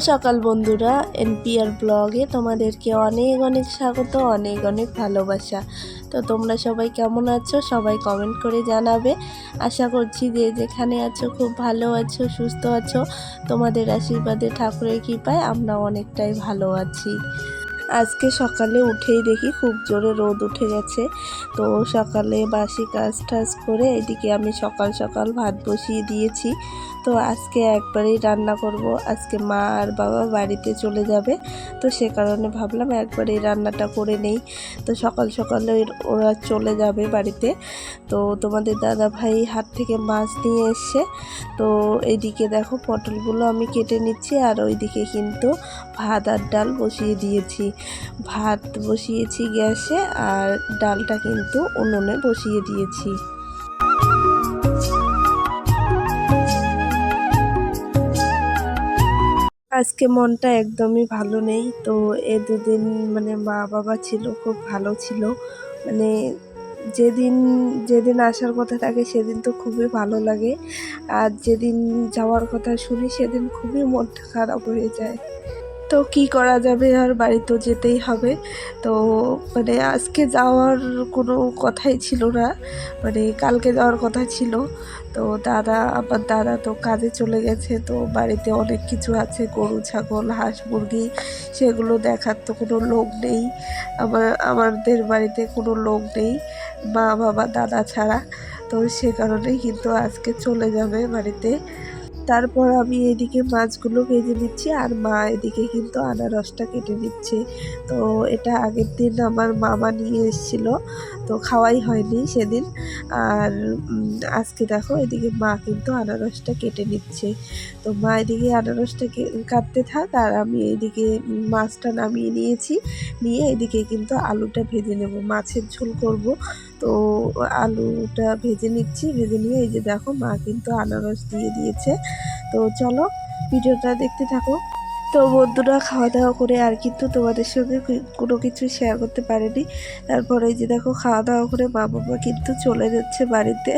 সকাল বন্ধুরা, এনপিআর ব্লগে তোমাদেরকে অনেক অনেক স্বাগত, অনেক অনেক ভালোবাসা। তো তোমরা সবাই কেমন আছো? সবাই কমেন্ট করে জানাবে। আশা করছি যে যেখানে আছো খুব ভালো আছো, সুস্থ আছো। তোমাদের আশীর্বাদে, ঠাকুরের কৃপায় আমরা অনেকটাই ভালো আছি। আজকে সকালে উঠেই দেখি খুব জোরে রোদ উঠে গেছে। তো সকালে বাসি কাজ টাজ করে এদিকে আমি সকাল সকাল ভাত বসিয়ে দিয়েছি। তো আজকে একবারেই রান্না করব। আজকে মা আর বাবা বাড়িতে চলে যাবে। তো সে কারণে ভাবলাম একবারেই রান্নাটা করে নেই। তো সকাল সকালে ওরা চলে যাবে বাড়িতে। তো তোমাদের দাদা ভাই হাত থেকে মাছ নিয়ে এসছে। তো এইদিকে দেখো পটলগুলো আমি কেটে নিচ্ছি আর ওইদিকে কিন্তু ভাত আর ডাল বসিয়ে দিয়েছি। ভাত বসিয়েছি গ্যাসে আর ডালটা কিন্তু উনুনে বসিয়ে দিয়েছি। আজকে মনটা একদমই ভালো নেই, তো এ দুদিন মানে মা বাবা ছিল, খুব ভালো ছিল। মানে যেদিন যেদিন আসার কথা থাকে সেদিন তো খুবই ভালো লাগে, আর যেদিন যাওয়ার কথা শুনি সেদিন খুবই মনটা খারাপ হয়ে যায়। তো কি করা যাবে? আর বাড়ি তো যেতেই হবে। তো মানে আজকে যাওয়ার কোনো কথাই ছিল না। মানে কালকে যাওয়ার কথা ছিল। তো দাদা, আমার দাদা তো কাজে চলে গেছে। তো বাড়িতে অনেক কিছু আছে। গরু, ছাগল, হাঁস, মুরগি, সেগুলো দেখার তো কোনো লোক নেই। আমার, আমাদের বাড়িতে কোনো লোক নেই। মা, বাবা, দাদা ছাড়া। তো সে কারণেই কিন্তু আজকে চলে যাবে বাড়িতে। তারপর আমি এদিকে মাছগুলো ভেজে নিচ্ছি আর মা এদিকে কিন্তু আনারসটা কেটে নিচ্ছে। তো এটা আগের দিন আমার মামা নিয়ে এসেছিল, তো খাওয়াই হয়নি সেদিন। আর আজকে দেখো এদিকে মা কিন্তু আনারসটা কেটে নিচ্ছে। তো মা এদিকে আনারসটা কাটতে থাক আর আমি এদিকে মাছটা নামিয়ে নিয়েছি। নিয়ে এদিকে কিন্তু আলুটা ভেজে নেব, মাছের ঝোল করব। তো আলুটা ভেজে নিচ্ছি। ভেজে নিয়ে এই যে দেখো মা কিন্তু আনারস দিয়ে দিয়েছে। তো চলো ভিডিওটা দেখতে থাকো। তো বন্ধুরা খাওয়া দাওয়া করে আর কিন্তু তোমাদের সঙ্গে কোনো কিছু শেয়ার করতে পারেনি। তারপরে যে দেখো খাওয়া দাওয়া করে মা বাবা কিন্তু চলে যাচ্ছে বাড়িতে।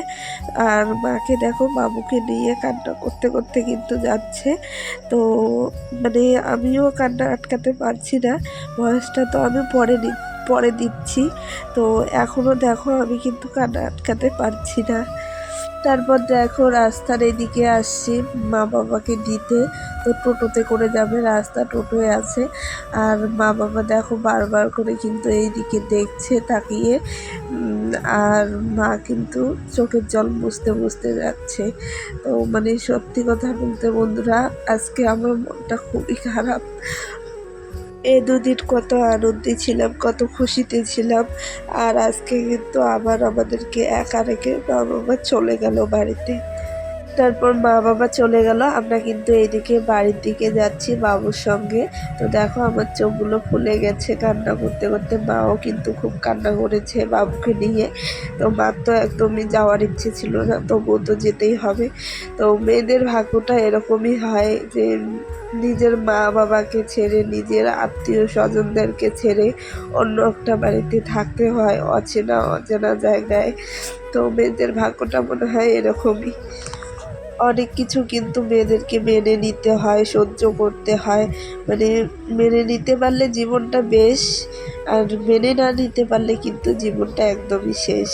আর মাকে দেখো বাবুকে নিয়ে কান্না করতে করতে কিন্তু যাচ্ছে। তো মানে আমিও কান্না আটকাতে পারছি না। বয়সটা তো আমি পরে নি পরে দিচ্ছি। তো এখনও দেখো আমি কিন্তু কান্না আটকাতে পারছি না। তারপর দেখো রাস্তার এদিকে আসছি মা বাবাকে দিতে। তো টোটোতে করে যাবে, রাস্তা টোটোয় আছে। আর মা বাবা দেখো বারবার করে কিন্তু এইদিকে দেখছে, তাকিয়ে। আর মা কিন্তু চোখের জল মুছতে মুছতে যাচ্ছে। তো মানে সত্যি কথা বলতে বন্ধুরা, আজকে আমার মনটা খুবই খারাপ। এ দুদিন কত আনন্দে ছিলাম, কত খুশিতে ছিলাম। আর আজকে কিন্তু আবার আমাদেরকে একা রেখে মা বাবা চলে গেল বাড়িতে। তারপর মা বাবা চলে গেল। আমরা কিন্তু এইদিকে বাড়ির দিকে যাচ্ছি বাবুর সঙ্গে। তো দেখো আমার চোখগুলো ফুলে গেছে কান্না করতে করতে। মাও কিন্তু খুব কান্না করেছে বাবুকে নিয়ে। তো মার তো একদমই যাওয়ার ইচ্ছে ছিল না, তবুও তো যেতেই হবে। তো মেয়েদের ভাগ্যটা এরকমই হয় যে নিজের মা বাবাকে ছেড়ে, নিজের আত্মীয় স্বজনদেরকে ছেড়ে অন্য একটা বাড়িতে থাকতে হয় অচেনা অচেনা জায়গায়। তো মেয়েদের ভাগ্যটা মনে হয় এরকমই। অনেক কিছু কিন্তু মেয়েদেরকে মেনে নিতে হয়, সহ্য করতে হয়। মানে মেনে নিতে পারলে জীবনটা বেশ, আর মেনে না নিতে পারলে কিন্তু জীবনটা একদমই শেষ।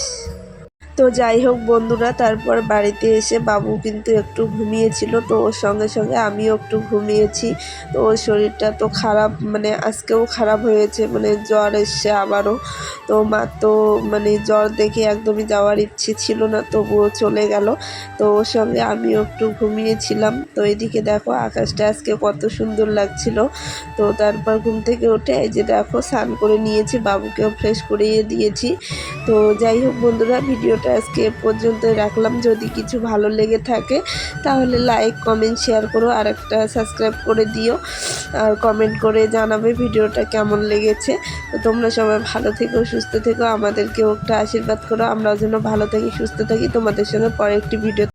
তো যাই হোক বন্ধুরা, তারপর বাড়িতে এসে বাবু কিন্তু একটু ঘুমিয়েছিল তো ওর সঙ্গে সঙ্গে আমিও একটু ঘুমিয়েছি। তো ওর শরীরটা তো খারাপ মানে আজকেও খারাপ হয়েছে মানে জ্বর এসছে আবারও। তো মা তো মানে জ্বর দেখে একদমই যাওয়ার ইচ্ছে ছিল না, তবুও চলে গেল। তো ওর সঙ্গে আমিও একটু ঘুমিয়েছিলাম। তো এদিকে দেখো আকাশটা আজকে কত সুন্দর লাগছিল। তো তারপর ঘুম থেকে উঠে এই যে দেখো স্নান করে নিয়েছি, বাবুকেও ফ্রেশ করিয়ে দিয়েছি। তো যাই হোক বন্ধুরা, ভিডিওটা ভিডিওটা আজকে এ পর্যন্ত রাখলাম। যদি কিছু ভালো লেগে থাকে, তাহলে লাইক কমেন্ট শেয়ার করো, আর একটা সাবস্ক্রাইব করে দিও। আর কমেন্ট করে জানাবে ভিডিওটা কেমন লেগেছে। তো তোমরা সবাই ভালো থেকো, সুস্থ থেকো, আমাদেরকেও একটা আশীর্বাদ করো। আমরাও যেন ভালো থাকি, সুস্থ থাকি। তোমাদের সঙ্গে পরে একটি ভিডিও